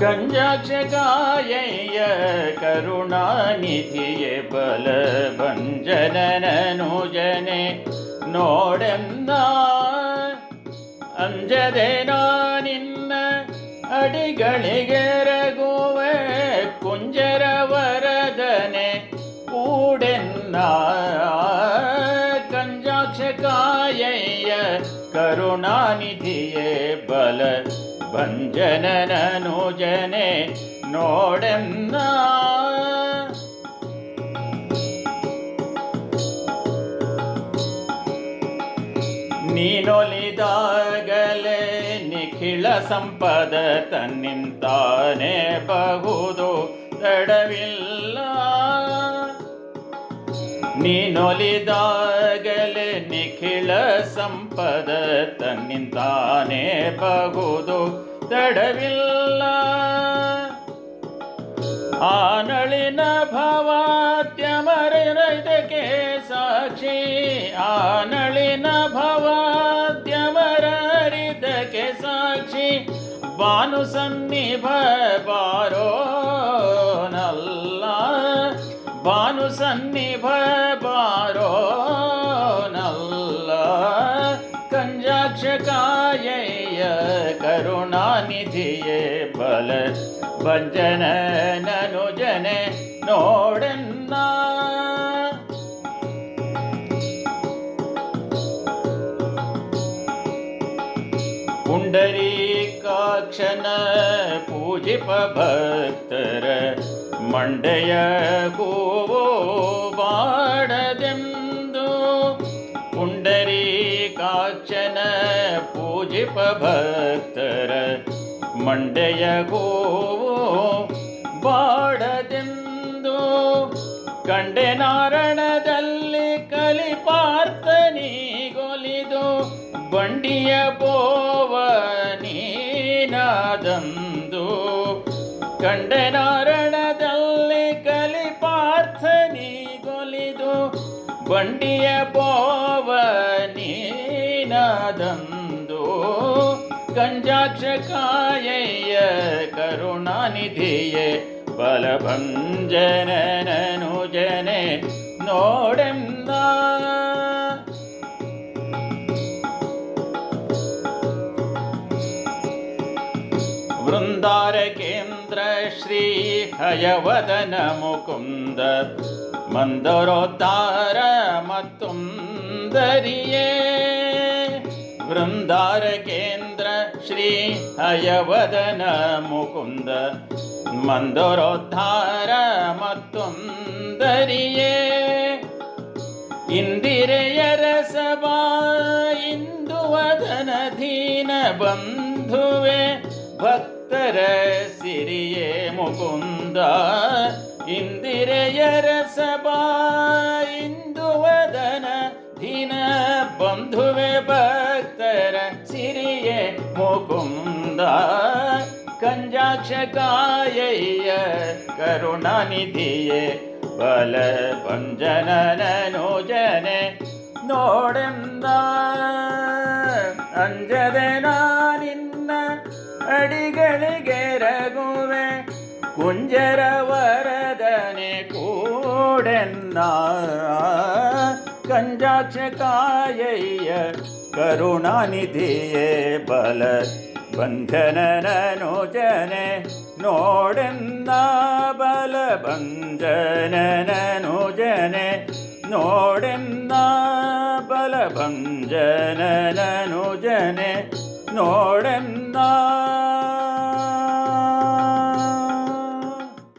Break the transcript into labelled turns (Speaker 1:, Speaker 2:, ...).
Speaker 1: ಕಂಜಾಕ್ಷಕಾಯಯ್ಯ ಕರುಣಾನಿಧಿಯೇ ಬಲ ಭಂಜನನನು ಜನೆ ನೋಡೆಂದ ಅಂಜದೆ ನಿನ್ನ ಅಡಿಗಳಿಗೆ ರಗುವೆ ಕುಂಜರ ವರದನೆ ಕೂಡೆನ್ನ ಕಂಜಾಕ್ಷಕಾಯಯ್ಯ ಕರುಣಾನಿಧಿಯೇ ಬಲ ಭಂಜನನನು ಜನೆ ನೋಡೆನ್ನ ನೀನೊಲಿದಾಗಲೇ ನಿಖಿಳ ಸಂಪದ ತನ್ನಿಂತಾನೆ ಬಹುದು ತಡವಿಲ್ಲ ನೀನೊಲಿದಾಗಲೇ ನಿಖಿಳ ಸಂಪದ ತನ್ನಿಂತಾನೇ ಬಗುದು ತಡವಿಲ್ಲ. ಆನಳಿನ ಭವಾದ್ಯಮರದಕ್ಕೆ ಸಾಕ್ಷಿ ಆನಳಿನ ಭವಾದ್ಯಮರರಿದಕ್ಕೆ ಸಾಕ್ಷಿ ಭಾನು ಸನ್ನಿಭ ಬಾರೋ ಭಾನು ಸನ್ನಿಭ ಬಾರೋ ನಲ್ಲ ಕಂಜಾಕ್ಷಕಾಯಯ್ಯ ಕರುಣಾನಿಧಿಯೇ ಬಲ ಭಂಜನ ನನು ಜನೆ ನೋಡನ್ನ. ಪುಂಡರೀಕಾಕ್ಷನ ಪೂಜಿಪ ಭಕ್ತರ ಮಂಡೆಯ ಕೋವೋ ಬಾಡದೆಂದು ಕಾಚನ ಪೂಜಿಪ ಭಕ್ತರ ಮಂಡೆಯ ಗೋವೋ ಬಾಡದೆಂದು ಕಂಡೆ ನಾರಣದಲ್ಲಿ ಕಲಿಪಾರ್ಥನಿಗೊಲಿದು ಬಂಡಿಯ ಪೋವ ನೀನಾದಂದು ಕಂಡೆ ನಾರಣದಲ್ಲಿ ಬಂಡಿಯ ಬೋವ ನೀನಾದಂದು ಕಂಜಾಕ್ಷಕಾಯಯ್ಯ ಕರುಣಾನಿಧಿಯೇ ಬಲಭಂಜನನು ಜನೆ ನೋಡೆಂದ. ವೃಂದಾರಕ್ಕೆ ಹಯವದನ ಮುಕುಂದ ಮಂದರೋದ್ಧಾರ ಮತ್ತುಂದರಿಯೇ ವೃಂದಾರ ಕೇಂದ್ರ ಶ್ರೀ ಹಯವದನ ಮುಕುಂದ ಮಂದರೋದ್ಧಾರ ಮತ್ತೊಂದರಿಯೇ ಇಂದಿರೆಯರ ಸಭಾ ಇಂದು ವದನ ದೀನ ಬಂಧುವೆ ಭಕ್ತರ ಸಿರಿಯೇ ಮುಕುಂದ ಇಂದಿರೆಯರ ಸಭಾ ಇಂದು ವದನ ದೀನ ಬಂಧುವೆ ಭಕ್ತರ ಸಿರಿಯೇ ಮುಕುಂದ ಕಂಜಾಕ್ಷಕಾಯಯ್ಯ ಕರುಣಾನಿಧಿಯೇ ಬಲ ಭಂಜನನನು ಜನೆ ನೋಡೆಂದ ಅಂಜದೆ ಕೂಡೆನ್ನ ಕಂಜಾಕ್ಷಕಾಯಯ್ಯ ಕರುಣಾನಿಧಿಯೇ ಬಲ ಬಂಧನನನು ಜನೆ ನೋಡೆಂದ ಬಲ ಭಂಜನನನು ಜನೆ ನೋಡೆಂದ ಬಲ ಭಂಜನನನು ಜನೆ ನೋಡೆಂದ